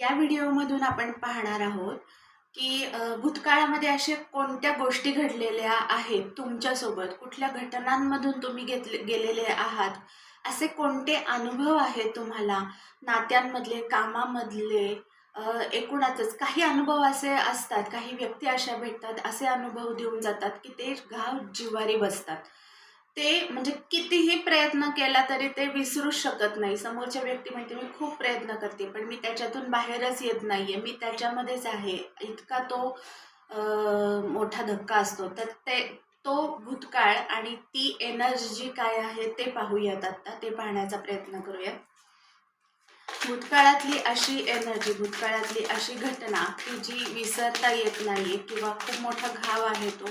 या व्हिडिओमधून आपण पाहणार आहोत की भूतकाळामध्ये असे कोणत्या गोष्टी घडलेल्या आहेत तुमच्यासोबत? कुठल्या घटनांमधून तुम्ही घेतले गेलेले आहात? असे कोणते अनुभव आहेत तुम्हाला नात्यांमधले कामामधले? एकूणातच काही अनुभव असे असतात काही व्यक्ती अशा भेटतात असे अनुभव देऊन जातात की ते घाव जिवारी बसतात. ते म्हणजे कितीही प्रयत्न केला तरी ते विसरूच शकत नाही. समोरच्या व्यक्ती म्हणते मी खूप प्रयत्न करते पण मी त्याच्यातून बाहेरच येत नाहीये. मी त्याच्यामध्येच आहे. इतका तो मोठा धक्का असतो. तर ते तो भूतकाळ आणि ती एनर्जी काय आहे ते पाहूयात आता. ते पाहण्याचा प्रयत्न करूयात. भूतकाळातली अशी एनर्जी भूतकाळातली अशी घटना की जी विसरता येत नाही किंवा खूप मोठा घाव आहे तो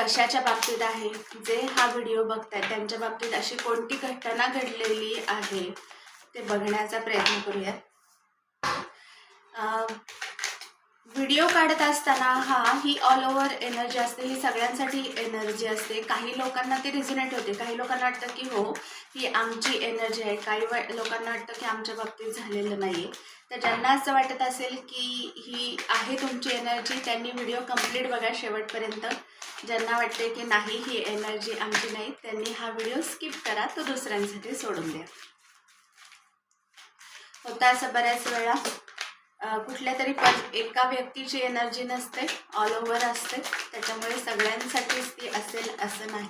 कशाच्या बाबतीत आहे. जे हा व्हिडिओ बघताय त्यांच्या बाबतीत अशी कोणती घटना घडलेली आहे ते बघण्याचा प्रयत्न करूयात. व्हिडिओ काढत असताना हा ही ऑल ओव्हर एनर्जी असते ही सगळ्यांसाठी एनर्जी असते. काही लोकांना ते रिझनेट होते. काही लोकांना वाटतं की हो ही आमची एनर्जी आहे. काही लोकांना वाटतं की आमच्या बाबतीत झालेलं नाही आहे तर ज्यांना असं वाटत असेल की ही आहे तुमची एनर्जी त्यांनी व्हिडिओ कंप्लीट बघा शेवटपर्यंत. ज्यांना वाटते की नाही ही एनर्जी आमची नाही त्यांनी हा व्हिडिओ स्किप करा. तो दुसऱ्यांसाठी सोडून द्या. होता असं बऱ्याच वेळा. कुठल्या तरी एका व्यक्तीची एनर्जी नसते ऑल ओव्हर असते. त्याच्यामुळे सगळ्यांसाठीच ती असेल असं नाही.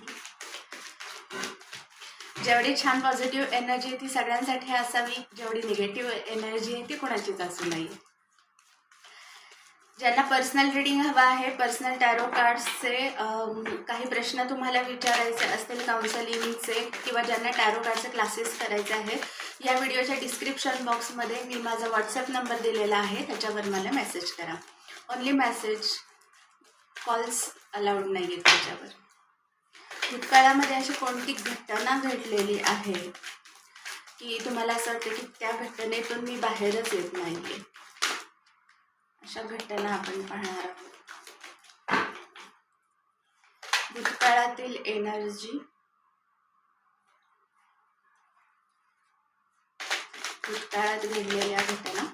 जेवढी छान पॉझिटिव्ह एनर्जी आहे ती सगळ्यांसाठी असावी जेवढी निगेटिव्ह एनर्जी आहे ती कोणाचीच असू नये ज्यांना पर्सनल रिडिंग हवा आहे पर्सनल टॅरो कार्ड्सचे काही प्रश्न तुम्हाला विचारायचे असतील काउन्सलिंगचे किंवा ज्यांना टॅरो कार्डचे क्लासेस करायचे आहेत या व्हिडिओच्या डिस्क्रिप्शन बॉक्समध्ये मी माझा व्हॉट्सअप नंबर दिलेला आहे. त्याच्यावर मला मेसेज करा. ओनली मेसेज कॉल्स अलाउड नाही आहेत त्याच्यावर. भूतकाळामध्ये अशी कोणती घटना घडलेली आहे की तुम्हाला असं वाटतं की त्या घटनेतून मी बाहेरच येत नाही आहे अशा घटना आपण पाहणार आहोत. भूतकाळातील एनर्जी भूतकाळात घडलेल्या घटना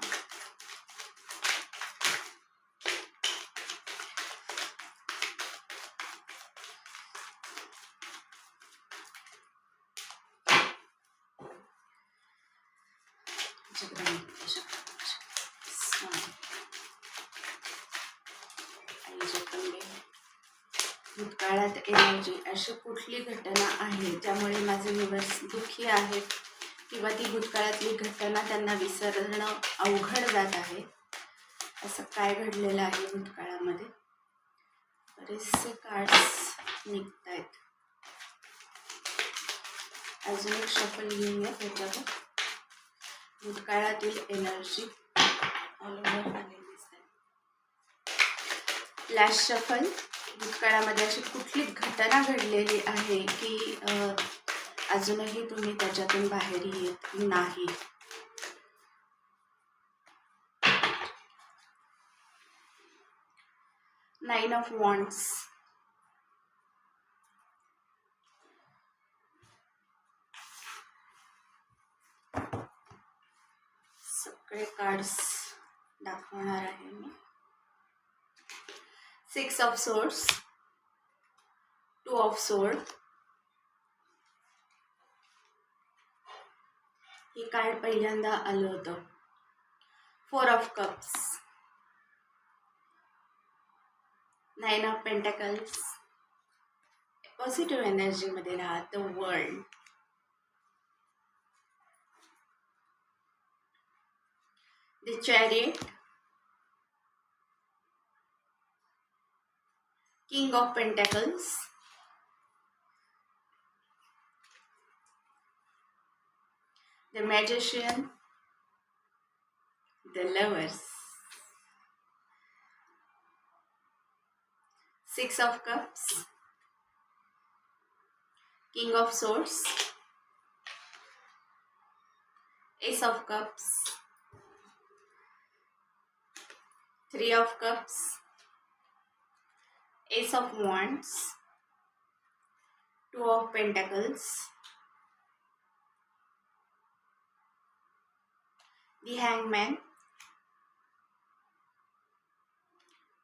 आई भूतकाळात येण्याची अशी कुठली घटना आहे ज्यामुळे माझे दिवस दुःखी आहेत? किंवा ती भूतकाळातली घटना त्यांना विसरणं अवघड जात आहे. असं काय घडलेलं आहे भूतकाळामध्ये? बरेचसे कार्ड्स निघत आहेत अजून एक शफल घेऊया त्याच्यावर. भूतकाळातील एनर्जी ऑल ओव्हर आलेली दिसते फ्लॅश शफल भूतकाळामध्ये अशी कुठली घटना घडलेली आहे की अजूनही तुम्ही त्याच्यातून बाहेर येत नाही. नाईन ऑफ वॉन्ट्स सगळे कार्ड्स दाखवणार आहे मी. Six of swords two of swords हे कार्ड पहिल्यांदा आलं होतं. Four of cups nine of pentacles positive एनर्जीमध्ये राहा. The world the chariot King of Pentacles, the Magician, the Lovers, Six of Cups, King of Swords, Ace of Cups, Three of Cups, Ace of Wands, Two of Pentacles, the hangman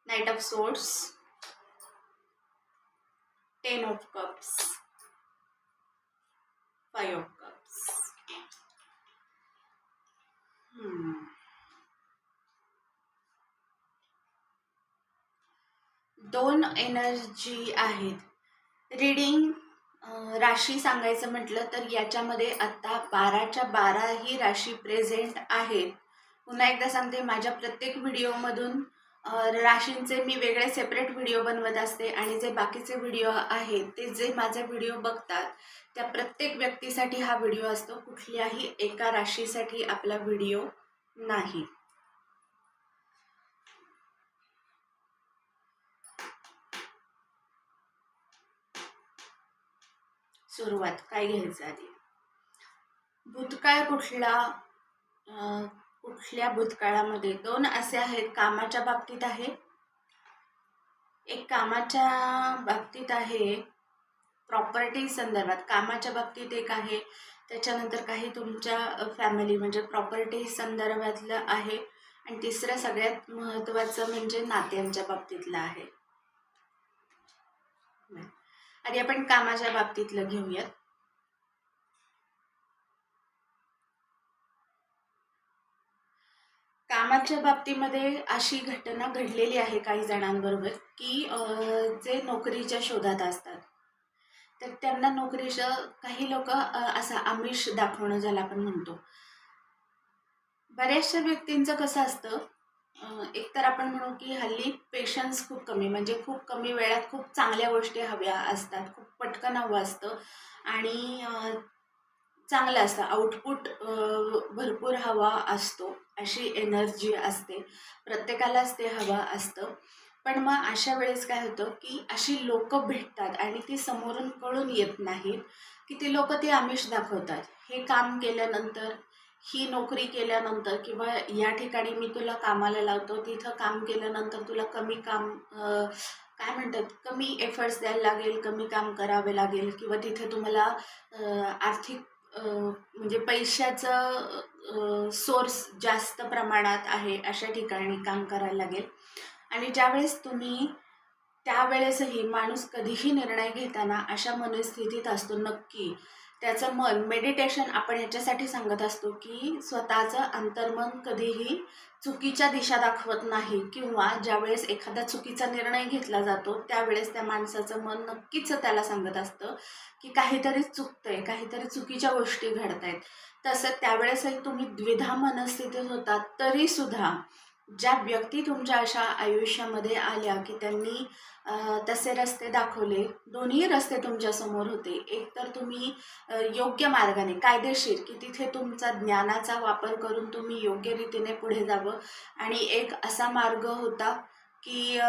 knight of swords ten of cups five of cups hmm दोन energy आहेत reading राशी सांगायचं म्हटलं तर याच्यामध्ये आत्ता बाराच्या बारा ही राशी प्रेझेंट आहेत पुन्हा एकदा सांगते माझ्या प्रत्येक व्हिडिओमधून राशींचे मी वेगळे सेपरेट व्हिडिओ बनवत असते आणि जे बाकीचे व्हिडिओ आहेत ते जे माझे व्हिडिओ बघतात त्या प्रत्येक व्यक्तीसाठी हा व्हिडिओ असतो. कुठल्याही एका राशीसाठी आपला व्हिडिओ नाही. सुरुवात काय घ्यायचं आधी? भूतकाळ कुठला? कुठल्या भूतकाळामध्ये? दोन असे आहेत कामाच्या बाबतीत आहे. एक कामाच्या बाबतीत आहे प्रॉपर्टी संदर्भात. कामाच्या बाबतीत एक आहे. त्याच्यानंतर काही तुमच्या फॅमिली म्हणजे प्रॉपर्टी संदर्भातलं आहे. आणि तिसरं सगळ्यात महत्त्वाचं म्हणजे नात्यांच्या बाबतीतलं आहे. आधी आपण कामाच्या बाबतीतलं घेऊयात. कामाच्या बाबतीमध्ये अशी घटना घडलेली आहे काही जणांबरोबर की जे नोकरीच्या शोधात असतात. तर त्यांना नोकरीचं काही लोक असं आमिष दाखवणं ज्याला आपण म्हणतो. बऱ्याचशा व्यक्तींचं कसं असतं एकतर आपण म्हणू की हल्ली पेशन्स खूप कमी म्हणजे खूप कमी वेळात खूप चांगल्या गोष्टी हव्या असतात खूप पटकन हवं असतं आणि चांगलं असतं. आउटपुट भरपूर हवा असतो अशी एनर्जी असते प्रत्येकालाच ते हवा असतं. पण मग अशा वेळेस काय होतं की अशी लोक भेटतात आणि ती समोरून कळून येत नाहीत की ती लोक ते आमिष दाखवतात. हे काम केल्यानंतर ही नोकरी केल्यानंतर किंवा या ठिकाणी मी तुला कामाला लावतो तिथं काम केल्यानंतर तुला कमी काम काय म्हणतात कमी एफर्ट्स द्यायला लागेल कमी काम करावे लागेल किंवा तिथे तुम्हाला आर्थिक म्हणजे पैशाचं सोर्स जास्त प्रमाणात आहे अशा ठिकाणी काम करायला लागेल. आणि ज्यावेळेस तुम्ही त्यावेळेसही माणूस कधीही निर्णय घेताना अशा मनस्थितीत असतो नक्की. त्याचं मन मेडिटेशन आपण याच्यासाठी सांगत असतो की स्वतःचं अंतर्मन कधीही चुकीच्या दिशा दाखवत नाही किंवा ज्यावेळेस एखादा चुकीचा निर्णय घेतला जातो त्यावेळेस त्या माणसाचं मन नक्कीच त्याला सांगत असतं की काहीतरी चुकतंय काहीतरी चुकीच्या गोष्टी घडत आहेत तसं त्यावेळेसही तुम्ही द्विधा मनस्थितीत होता तरीसुद्धा ज्या व्यक्ती तुमच्या अशा आयुष्यामध्ये आल्या की त्यांनी तसे रस्ते दाखवले. दोन्ही रस्ते तुमच्यासमोर होते. एक तर तुम्ही योग्य मार्गाने कायदेशीर की तिथे तुमचा ज्ञानाचा वापर करून तुम्ही योग्य रीतीने पुढे जावं. आणि एक असा मार्ग होता की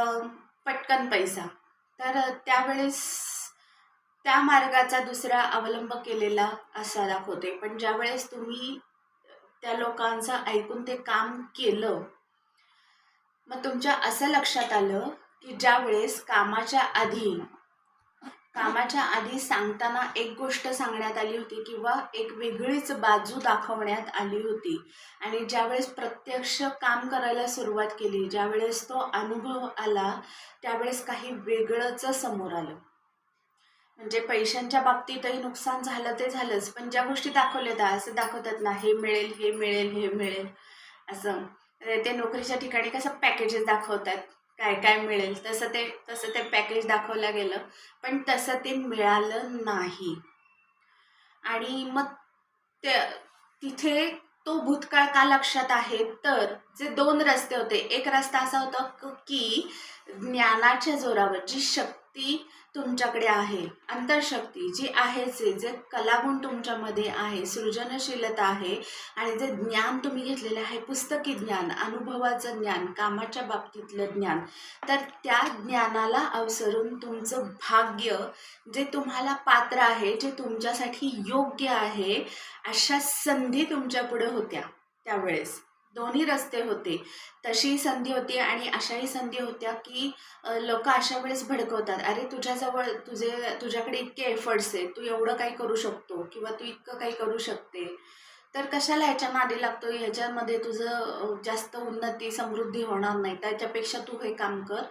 पटकन पैसा. तर त्यावेळेस त्या मार्गाचा दुसरा अवलंब केलेला असा दाखवते. पण ज्यावेळेस तुम्ही त्या लोकांचं ऐकून ते काम केलं मग तुमच्या असं लक्षात आलं की ज्यावेळेस कामाच्या आधी कामाच्या आधी सांगताना एक गोष्ट सांगण्यात आली होती किंवा एक वेगळीच बाजू दाखवण्यात आली होती आणि ज्यावेळेस प्रत्यक्ष काम करायला सुरुवात केली ज्यावेळेस तो अनुभव आला त्यावेळेस काही वेगळंच समोर आलं. म्हणजे पैशांच्या बाबतीतही नुकसान झालं ते झालंच पण ज्या गोष्टी दाखवल्या त्या असं दाखवतात ना हे मिळेल हे मिळेल हे मिळेल असं. ते नोकरीच्या ठिकाणी कसं पॅकेजेस दाखवतात काय काय मिळेल तसं ते तसं ते पॅकेज दाखवलं गेलं पण तसं ते मिळालं नाही. आणि मग ते तिथे तो भूतकाळ का लक्षात आहे? तर जे दोन रस्ते होते. एक रस्ता असा होता की ज्ञानाच्या जोरावर जी शक्ती तुमच्याकडे आहे. अंतरशक्ती जी आहे जे जे कलागुण तुमच्यामध्ये आहे सृजनशीलता आहे आणि जे ज्ञान तुम्ही घेतलेलं आहे पुस्तकी ज्ञान अनुभवाचं ज्ञान कामाच्या बाबतीतलं ज्ञान तर त्या ज्ञानाला अवसरून तुमचं भाग्य जे तुम्हाला पात्र आहे जे तुमच्यासाठी योग्य आहे अशा संधी तुमच्यापुढे होत्या त्यावेळेस. दोन्ही रस्ते होते. तशी संधी होती आणि अशाही संधी होत्या की लोक अशा वेळेस भडकवतात. अरे तुझ्याजवळ तुझे तुझ्याकडे इतके एफर्ट्स आहेत. तू एवढं काही करू शकतो किंवा तू इतकं काही करू शकते. तर कशाला ह्याच्या मागे लागतो? ह्याच्यामध्ये तुझं जास्त उन्नती समृद्धी होणार नाही. त्याच्यापेक्षा तू हे काम कर.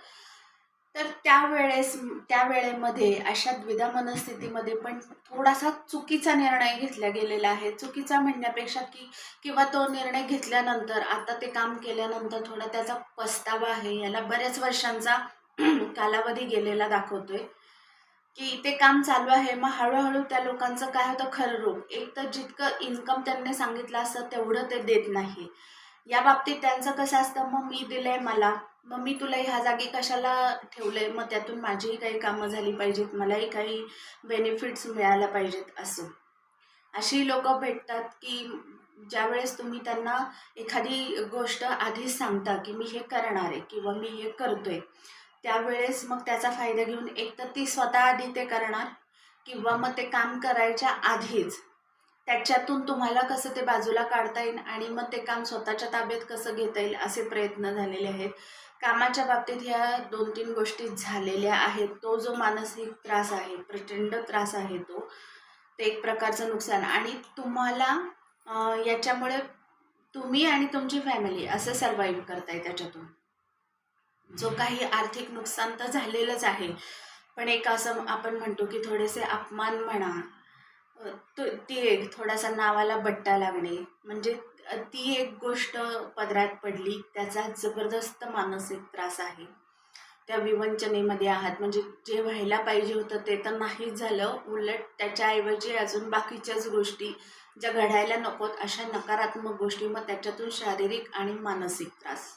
तर त्यावेळेस त्या वेळेमध्ये अशा द्विधा मनस्थितीमध्ये पण थोडासा चुकीचा निर्णय घेतला गेलेला आहे. चुकीचा म्हणण्यापेक्षा की किंवा तो निर्णय घेतल्यानंतर आता ते काम केल्यानंतर थोडा त्याचा पस्तावा आहे. याला बऱ्याच वर्षांचा कालावधी गेलेला दाखवतोय. की ते काम चालू आहे मग हळूहळू त्या लोकांचं काय होतं खरं रूप. एक तर जितकं इन्कम त्यांनी सांगितलं असतं तेवढं ते देत नाही या बाबतीत त्यांचं कसं असतं मग मी दिलंय मला. मग मी तुला ह्या जागी कशाला ठेवलंय मग त्यातून माझीही काही कामं झाली पाहिजेत मलाही काही बेनिफिट्स मिळायला पाहिजेत असं. अशी लोक भेटतात की ज्यावेळेस तुम्ही त्यांना एखादी गोष्ट आधीच सांगता की मी हे करणार आहे किंवा मी हे करतोय त्यावेळेस मग त्याचा फायदा घेऊन एक तर ती स्वतः आधी ते करणार किंवा मग ते काम करायच्या आधीच त्याच्यातून तुम्हाला कसं ते बाजूला काढता येईल आणि मग ते काम स्वतःच्या ताब्यात कसं घेता येईल असे प्रयत्न झालेले आहेत. कामाच्या बाबतीत ह्या दोन तीन गोष्टी झालेल्या आहेत. तो जो मानसिक त्रास आहे प्रचंड त्रास आहे तो ते एक प्रकारचं नुकसान. आणि तुम्हाला याच्यामुळे तुम्ही आणि तुमची फॅमिली असं सर्वाईव्ह करताय त्याच्यातून. जो काही आर्थिक नुकसान तर झालेलंच आहे पण एक असं आपण म्हणतो की थोडेसे अपमान म्हणा तो ती एक थोडासा नावाला बट्टा लागणे म्हणजे ती एक गोष्ट पदरात पडली. त्याचा जबरदस्त मानसिक त्रास आहे. त्या विवंचनेमध्ये आहात. म्हणजे जे व्हायला पाहिजे होतं ते तर नाहीच झालं. उलट त्याच्याऐवजी अजून बाकीच्याच गोष्टी ज्या घडायला नकोत अशा नकारात्मक गोष्टी मग त्याच्यातून शारीरिक आणि मानसिक त्रास.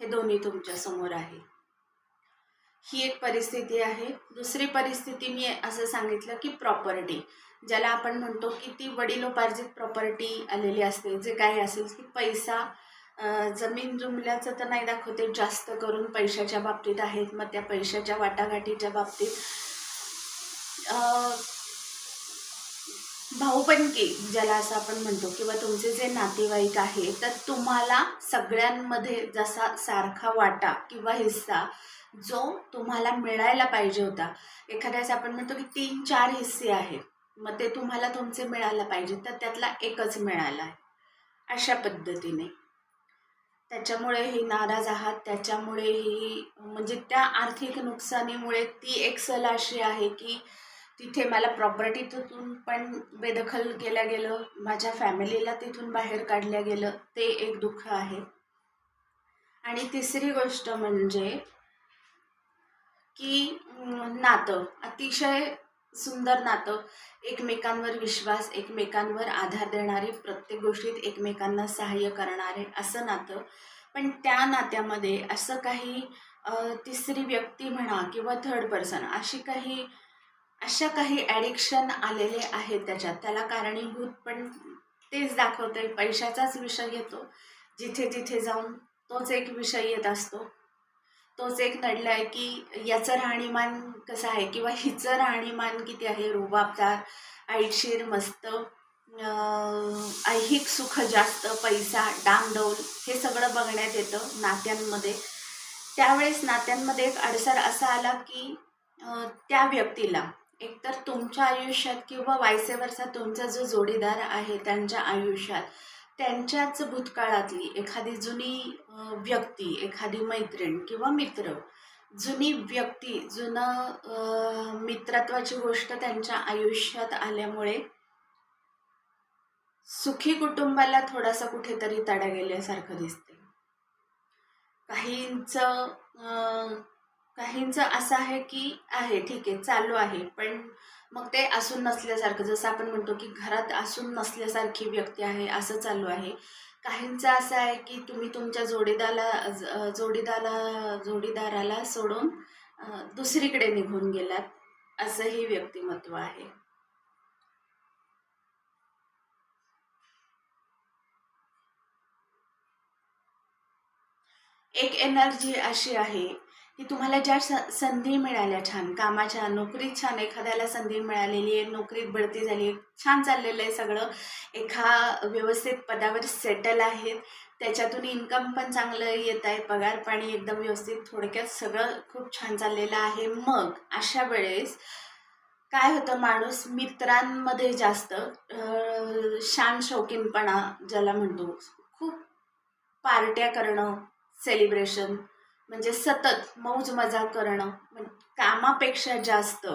हे दोन्ही तुमच्यासमोर आहे. ही एक परिस्थिती आहे. दुसरी परिस्थिती मी असं सांगितलं की प्रॉपर्टी ज्याला आपण म्हणतो की ती वडिलोपार्जित प्रॉपर्टी आलेली असते जे काही असेल की पैसा जमीन जुमल्याचं तर नाही दाखवते जास्त करून पैशाच्या बाबतीत आहेत. मग त्या पैशाच्या वाटाघाटीच्या बाबतीत भाऊपणकी ज्याला असं आपण म्हणतो किंवा तुमचे जे नातेवाईक आहे तर तुम्हाला सगळ्यांमध्ये जसा सारखा वाटा किंवा हिस्सा जो तुम्हाला मिळायला पाहिजे होता. एखाद्याच आपण म्हणतो की तीन चार हिस्से आहेत. मग ते तुम्हाला तुमचे मिळायला पाहिजे तर त्यातला एकच मिळाला आहे अशा पद्धतीने. त्याच्यामुळे ही नाराज आहात त्याच्यामुळे ही म्हणजे त्या आर्थिक नुकसानीमुळे ती एक सल अशी आहे की तिथे मला प्रॉपर्टीतून पण बेदखल केलं गेलं माझ्या फॅमिलीला तिथून बाहेर काढलं गेलं ते एक दुःख आहे. आणि तिसरी गोष्ट म्हणजे की नातं अतिशय सुंदर नातं. एकमेकांवर विश्वास एकमेकांवर आधार देणारे प्रत्येक गोष्टीत एकमेकांना सहाय्य करणारे असं नातं. पण त्या नात्यामध्ये असं काही तिसरी व्यक्ती म्हणा किंवा थर्ड पर्सन अशी काही अशा काही ॲडिक्शन आलेले आहेत त्याच्यात. त्याला कारणीभूत पण तेच दाखवतंय. पैशाचाच विषय येतो. जिथे जिथे जाऊन तोच एक विषय येत असतो. तोच एक नडला आहे की याचं राहणीमान कसं आहे किंवा हिचं राहणीमान किती आहे? रुबाबदार आईशीर मस्त ऐहिक सुख जास्त पैसा डामडौल हे सगळं बघण्यात येतं नात्यांमध्ये. त्यावेळेस नात्यांमध्ये एक अडसर असा आला की त्या व्यक्तीला एकतर तुमच्या आयुष्यात किंवा वायसेवरचा तुमचा जो जोडीदार आहे त्यांच्या आयुष्यात त्यांच्याच भूतकाळातली एखादी जुनी व्यक्ती एखादी मैत्रीण किंवा मित्र जुनी व्यक्ती जुनं मित्रत्वाची गोष्ट त्यांच्या आयुष्यात आल्यामुळे सुखी कुटुंबाला थोडासा कुठेतरी तडा गेल्यासारखं दिसते काहींचं काहींचं असं आहे की आहे ठीक आहे चालू आहे पण मग ते असून नसल्यासारखं जसं आपण म्हणतो की घरात असून नसल्यासारखी व्यक्ती आहे असं चालू आहे. काहींचं असं आहे की तुम्ही तुमच्या जोडीदाला ज- जोडीदाला जोडीदाराला सोडून दुसरीकडे निघून गेलात असंही व्यक्तिमत्व आहे. एक एनर्जी अशी आहे की तुम्हाला ज्या स संधी मिळाल्या छान कामाच्या नोकरीत छान एखाद्याला संधी मिळालेली आहे नोकरीत बढती झाली छान चाललेलं आहे सगळं. एका व्यवस्थित पदावर सेटल आहेत त्याच्यातून इन्कम पण चांगलं येत आहे पगार पाणी एकदम व्यवस्थित थोडक्यात सगळं खूप छान चाललेलं आहे. मग अशा वेळेस काय होतं माणूस मित्रांमध्ये जास्त शान शौकीनपणा ज्याला म्हणतो खूप पार्ट्या करणं सेलिब्रेशन म्हणजे सतत मौज मजा करणं कामापेक्षा जास्त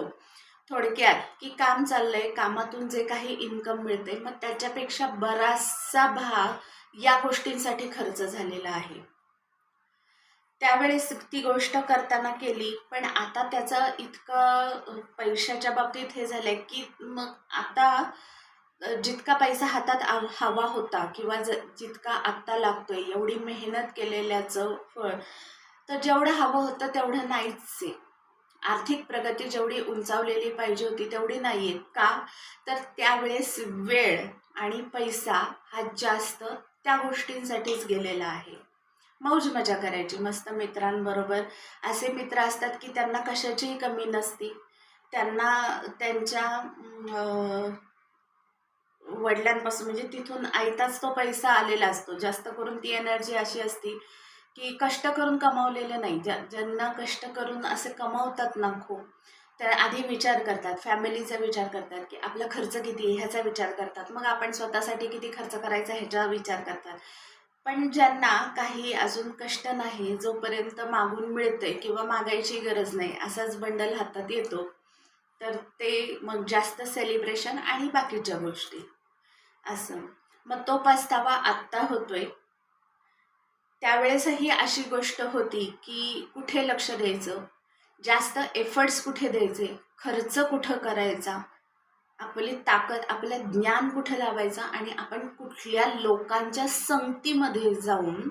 थोडक्यात की काम चाललंय कामातून जे काही इन्कम मिळते मग त्याच्यापेक्षा बराचसा भाग या गोष्टींसाठी खर्च झालेला आहे. त्यावेळेस ती गोष्ट करताना केली पण आता त्याचं इतकं पैशाच्या बाबतीत हे झालंय की मग आता जितका पैसा हातात हवा होता किंवा ज जितका आत्ता लागतोय एवढी मेहनत केलेल्याचं फळ तर जेवढं हवं होतं तेवढं नाहीच आहे. आर्थिक प्रगती जेवढी उंचावलेली पाहिजे होती तेवढी नाही आहे का? तर त्यावेळेस वेळ आणि पैसा हा जास्त त्या गोष्टींसाठीच गेलेला आहे. मौज मजा करायची मस्त मित्रांबरोबर. असे मित्र असतात की त्यांना कशाचीही कमी नसती. त्यांना त्यांच्या वडिलांपासून म्हणजे तिथून आयताच तो पैसा आलेला असतो. जास्त करून ती एनर्जी अशी असती की कष्ट करून कमावलेलं नाही. ज्या ज्यांना कष्ट करून असे कमावतात ना खूप त्या आधी विचार करतात फॅमिलीचा विचार करतात की आपला खर्च किती आहे ह्याचा विचार करतात. मग आपण स्वतःसाठी किती खर्च करायचा ह्याचा विचार करतात. पण ज्यांना काही अजून कष्ट नाही जोपर्यंत मागून मिळते किंवा मागायची गरज नाही असाच बंडल हातात येतो तर ते मग जास्त सेलिब्रेशन आणि बाकीच्या गोष्टी. असं. मग तो पस्तावा आत्ता होतोय. त्यावेळेसही अशी गोष्ट होती की कुठे लक्ष द्यायचं? जास्त एफर्ट्स कुठे द्यायचे? खर्च कुठं करायचा? आपली ताकद आपलं ज्ञान कुठं लावायचं? आणि आपण कुठल्या लोकांच्या संगतीमध्ये जाऊन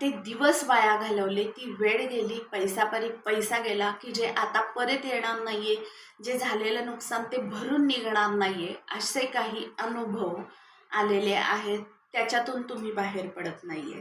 ते दिवस वाया घालवले ती वेळ गेली पैसा परी पैसा गेला की जे आता परत येणार नाहीये जे झालेलं नुकसान ते भरून निघणार नाहीये असे काही अनुभव आलेले आहेत. त्याच्यातून तुम्ही बाहेर पडत नाहीये.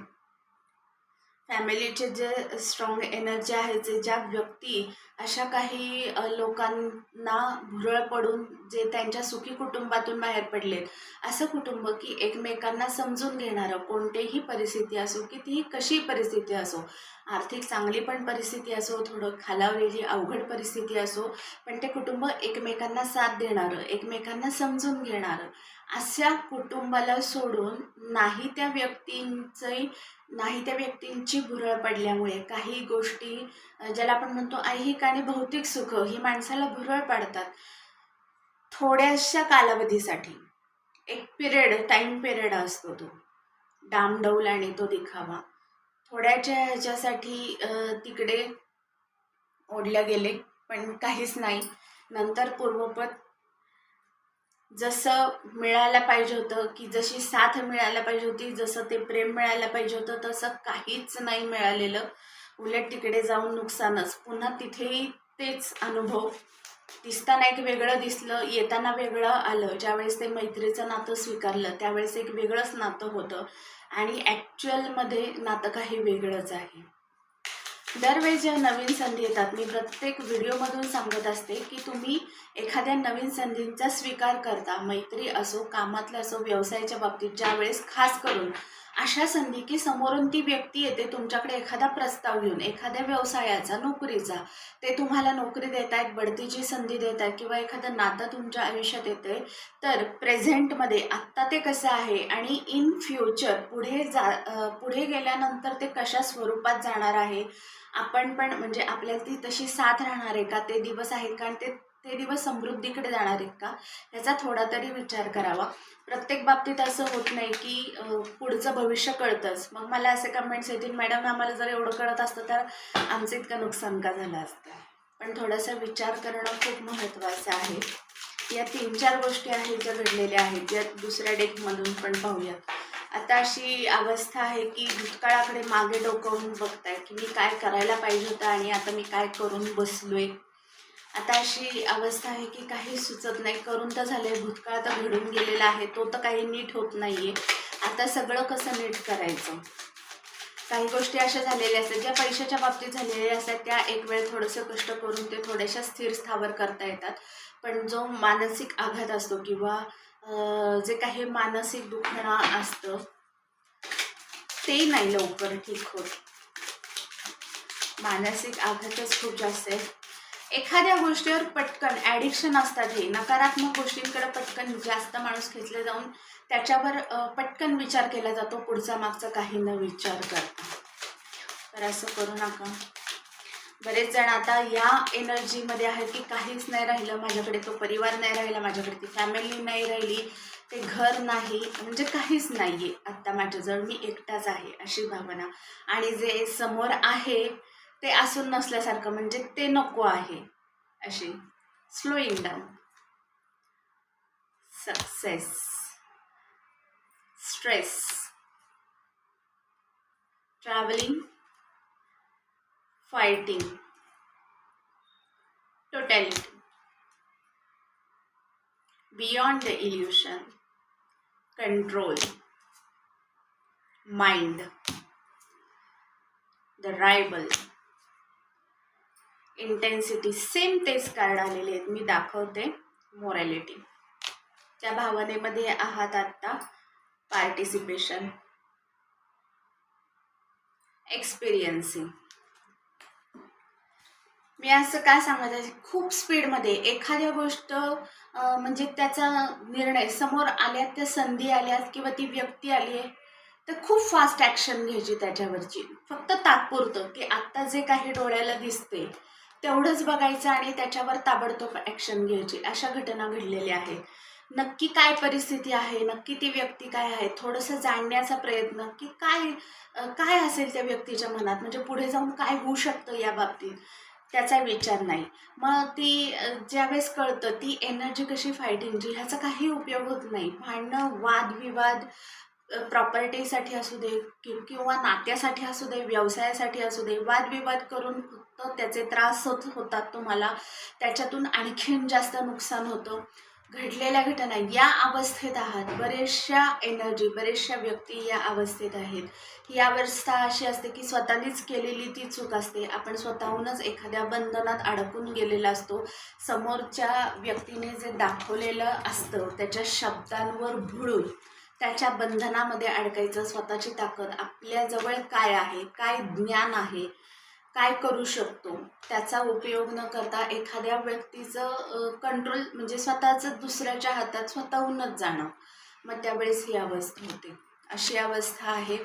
फॅमिलीचे जे स्ट्रॉंग एनर्जी आहे जे ज्या व्यक्ती अशा काही लोकांना भुरळ पडून जे त्यांच्या सुखी कुटुंबातून बाहेर पडलेत असं कुटुंब की एकमेकांना समजून घेणारं कोणतेही परिस्थिती असो कितीही कशी परिस्थिती असो आर्थिक चांगली पण परिस्थिती असो थोडं खालावलेली अवघड परिस्थिती असो पण ते कुटुंब एकमेकांना साथ देणारं एकमेकांना समजून घेणारं अशा कुटुंबाला सोडून नाही त्या व्यक्तींचं नाही त्या व्यक्तींची भुरळ पडल्यामुळे काही गोष्टी ज्याला आपण म्हणतो ऐहिक आणि भौतिक सुख ही माणसाला भुरळ पाडतात. थोड्याशा कालावधीसाठी एक पिरियड टाईम पिरियड असतो तो. डामडौल आणि तो दिखावा. थोड्याच्या ह्याच्यासाठी तिकडे ओढल्या गेले पण काहीच नाही. नंतर पूर्वपद जसं मिळायला पाहिजे होतं की जशी साथ मिळायला पाहिजे होती जसं ते प्रेम मिळायला पाहिजे होतं तसं काहीच नाही मिळालेलं. उलट तिकडे जाऊन नुकसानच. पुन्हा तिथेही तेच अनुभव. दिसताना एक वेगळं दिसलं येताना वेगळं आलं. ज्यावेळेस ते मैत्रीचं नातं स्वीकारलं त्यावेळेस एक वेगळंच नातं होतं. आणि ॲक्च्युअलमध्ये नातं काही वेगळंच आहे. दरवेळी ज्या नवीन संधी येतात मी प्रत्येक व्हिडिओमधून सांगत असते की तुम्ही एखाद्या नवीन संधींचा स्वीकार करता मैत्री असो कामातलं असो व्यवसायाच्या बाबतीत ज्यावेळेस खास करून अशा संधी की समोरून ती व्यक्ती येते तुमच्याकडे एखादा प्रस्ताव घेऊन एखाद्या व्यवसायाचा नोकरीचा ते तुम्हाला नोकरी देत आहेत बढतीची संधी देत आहेत किंवा एखादं नातं तुमच्या आयुष्यात येतं आहे तर प्रेझेंटमध्ये आत्ता ते कसं आहे आणि इन फ्युचर पुढे जा पुढे गेल्यानंतर ते कशा स्वरूपात जाणार आहे आपण पण म्हणजे आपल्याला ती तशी साथ राहणार आहे का? ते दिवस आहेत कारण ते ते दिवस समृद्धीकडे जाणार आहेत का? याचा थोडा तरी विचार करावा. प्रत्येक बाबतीत असं होत नाही की पुढचं भविष्य कळतंच. मग मला असे कमेंट्स येतील मॅडम आम्हाला जर एवढं कळत असतं तर आमचं इतकं नुकसान का झालं असतं? पण थोडासा विचार करणं खूप महत्त्वाचं आहे. या तीन चार गोष्टी आहेत ज्या घडलेल्या आहेत ज्या दुसऱ्या डेकमधून पण पाहूयात. आता अशी अवस्था आहे की भूतकाळाकडे मागे डोकावून बघताय की मी काय करायला पाहिजे होतं आणि आता मी काय करून बसलो आहे आता अशी अवस्था आहे की काही सुचत नाही. करून तर झाले भूतकाळ तर घडून गेलेला आहे तो तर काही नीट होत नाही आहे आता सगळं कसं नीट करायचं? काही गोष्टी अशा झालेल्या असतात ज्या पैशाच्या बाबतीत झालेल्या असतात त्या एक वेळ थोडंसं कष्ट करून ते थोड्याशा स्थिर स्थावर करता येतात. पण जो मानसिक आघात असतो किंवा जे काही मानसिक दुखणं असतं ते नाही लवकर ठीक होत. मानसिक आघातच खूप जास्त आहे. एखाद्या गोष्टीवर पटकन ॲडिक्शन असतात हे नकारात्मक गोष्टींकडे पटकन जास्त माणूस खेचले जाऊन त्याच्यावर पटकन विचार केला जातो पुढचा मागचा काही न विचार करता. तर असं करू नका. बरेच जण आता या एनर्जीमध्ये आहेत की काहीच नाही राहिलं माझ्याकडे तो परिवार नाही राहिला माझ्याकडे ती फॅमिली नाही राहिली ते घर नाही म्हणजे काहीच नाही आहे आत्ता माझ्याजवळ मी एकटाच आहे अशी भावना. आणि जे समोर आहे ते असून नसल्यासारखं म्हणजे ते नको आहे. अशी slowing down success stress travelling fighting totality beyond the illusion control mind the रायबल intensity same तेच कार्ड आलेले आहेत. मी दाखवते मोरॅलिटी त्या भावनेमध्ये आहात आत्ता पार्टिसिपेशन एक्सपिरियन्सिंग मी असं काय सांगत आहे? खूप स्पीडमध्ये एखाद्या गोष्ट म्हणजे त्याचा निर्णय समोर आल्यात त्या संधी आल्यात किंवा ती व्यक्ती आली आहे तर खूप फास्ट ॲक्शन घ्यायची त्याच्यावरची. फक्त तात्पुरतं की आत्ता जे काही डोळ्याला दिसते तेवढंच बघायचं आणि त्याच्यावर ताबडतोब ॲक्शन घ्यायची. अशा घटना घडलेल्या आहेत. नक्की काय परिस्थिती आहे? नक्की ती व्यक्ती काय आहे? थोडंसं जाणण्याचा प्रयत्न की काय काय असेल त्या व्यक्तीच्या मनात? म्हणजे पुढे जाऊन काय होऊ शकतं या बाबतीत? त्याचा विचार नाही. मग ती ज्यावेळेस कळतं ती एनर्जी कशी फायटिंगची ह्याचा काही उपयोग होत नाही. भांडणं वादविवाद प्रॉपर्टीसाठी असू दे किंवा नात्यासाठी असू दे व्यवसायासाठी असू दे वादविवाद करून तर त्याचे त्रास होत होतात तुम्हाला. त्याच्यातून आणखीन जास्त नुकसान होतं. घडलेल्या घटना या अवस्थेत आहात. बरेचशा एनर्जी बरेचशा व्यक्ती या अवस्थेत आहेत. ही अवस्था अशी असते की स्वतःनीच केलेली ती चूक असते. आपण स्वतःहूनच एखाद्या बंधनात अडकून गेलेला असतो. समोरच्या व्यक्तीने जे दाखवलेलं असतं त्याच्या शब्दांवर भुळून त्याच्या बंधनामध्ये अडकायचं स्वतःची ताकद आपल्याजवळ काय आहे? काय ज्ञान आहे? काय करू शकतो? त्याचा उपयोग न करता एखाद्या व्यक्तीचं कंट्रोल म्हणजे स्वतःचं दुसऱ्याच्या हातात स्वतःहूनच जाणं. मग त्यावेळेस ही अवस्था होते. अशी अवस्था आहे.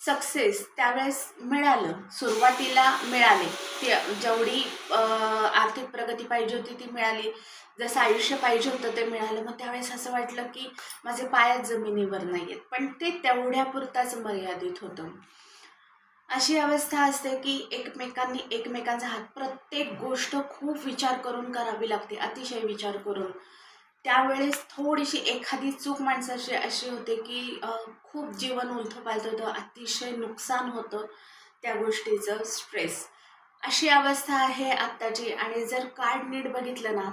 सक्सेस त्यावेळेस मिळालं. सुरुवातीला मिळाले. ते जेवढी आर्थिक प्रगती पाहिजे होती ती मिळाली. जसं आयुष्य पाहिजे होतं ते मिळालं. मग त्यावेळेस असं वाटलं की माझे पायच जमिनीवर नाही आहेत पण ते तेवढ्यापुरताच मर्यादित होतं. अशी अवस्था असते की एकमेकांनी एकमेकांचा हात प्रत्येक गोष्ट खूप विचार करून करावी लागते अतिशय विचार करून. त्यावेळेस थोडीशी एखादी चूक माणसाची अशी होते की खूप जीवन उलथं पालत होतं अतिशय नुकसान होतं त्या गोष्टीचं स्ट्रेस अशी अवस्था आहे आत्ताची आणि जर कार्ड नीट बघितलं ना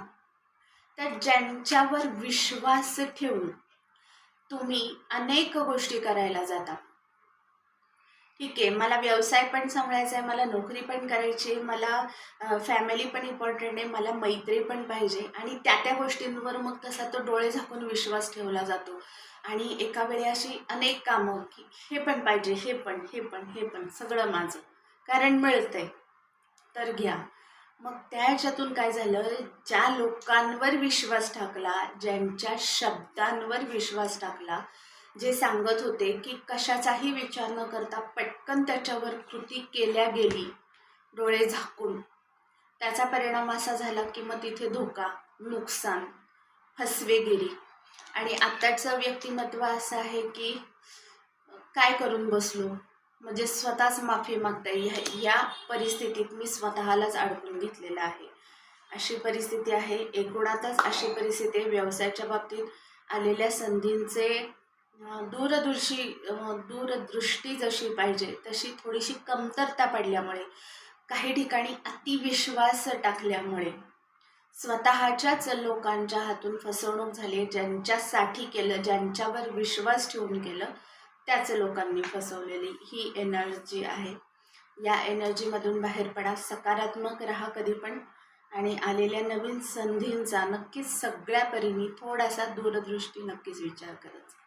तर ज्यांच्यावर विश्वास ठेवून तुम्ही अनेक गोष्टी करायला जाता. ठीक आहे मला व्यवसाय पण सांभाळायचा आहे मला नोकरी पण करायची आहे मला फॅमिली पण इम्पॉर्टंट आहे मला मैत्री पण पाहिजे आणि त्या त्या गोष्टींवर मग तसा तो डोळे झाकून विश्वास ठेवला जातो. आणि एका वेळी अशी अनेक कामं की हे पण पाहिजे हे पण हे पण हे पण सगळं माझं. कारण मिळतंय. तर घ्या. मग त्या ह्याच्यातून काय झालं ज्या लोकांवर विश्वास टाकला ज्यांच्या शब्दांवर विश्वास टाकला जे सांगत होते की कशाचाही विचार न करता पटकन त्याच्यावर कृती केल्या गेली डोळे झाकून. त्याचा परिणाम असा झाला की मग तिथे धोका नुकसान फसवेगिरी आणि आत्ताचं व्यक्तिमत्व असं आहे की काय करून बसलो? म्हणजे स्वतःच माफी मागता ह्या या परिस्थितीत मी स्वतःलाच अडकून घेतलेलं आहे. अशी परिस्थिती आहे. एकूणातच अशी परिस्थिती व्यवसायाच्या बाबतीत आलेल्या संधींचे दूरदृशी दूरदृष्टी जशी पाहिजे तशी थोडीशी कमतरता पडल्यामुळे काही ठिकाणी अतिविश्वास टाकल्यामुळे स्वतःच्याच लोकांच्या हातून फसवणूक झाली ज्यांच्यासाठी केलं ज्यांच्यावर विश्वास ठेवून केलं त्याच लोकांनी फसवलेली ही एनर्जी आहे. या एनर्जीमधून बाहेर पडा सकारात्मक राहा कधी पण आणि आलेल्या नवीन संधींचा नक्कीच सगळ्या परीने थोडासा दूरदृष्टी नक्कीच विचार करत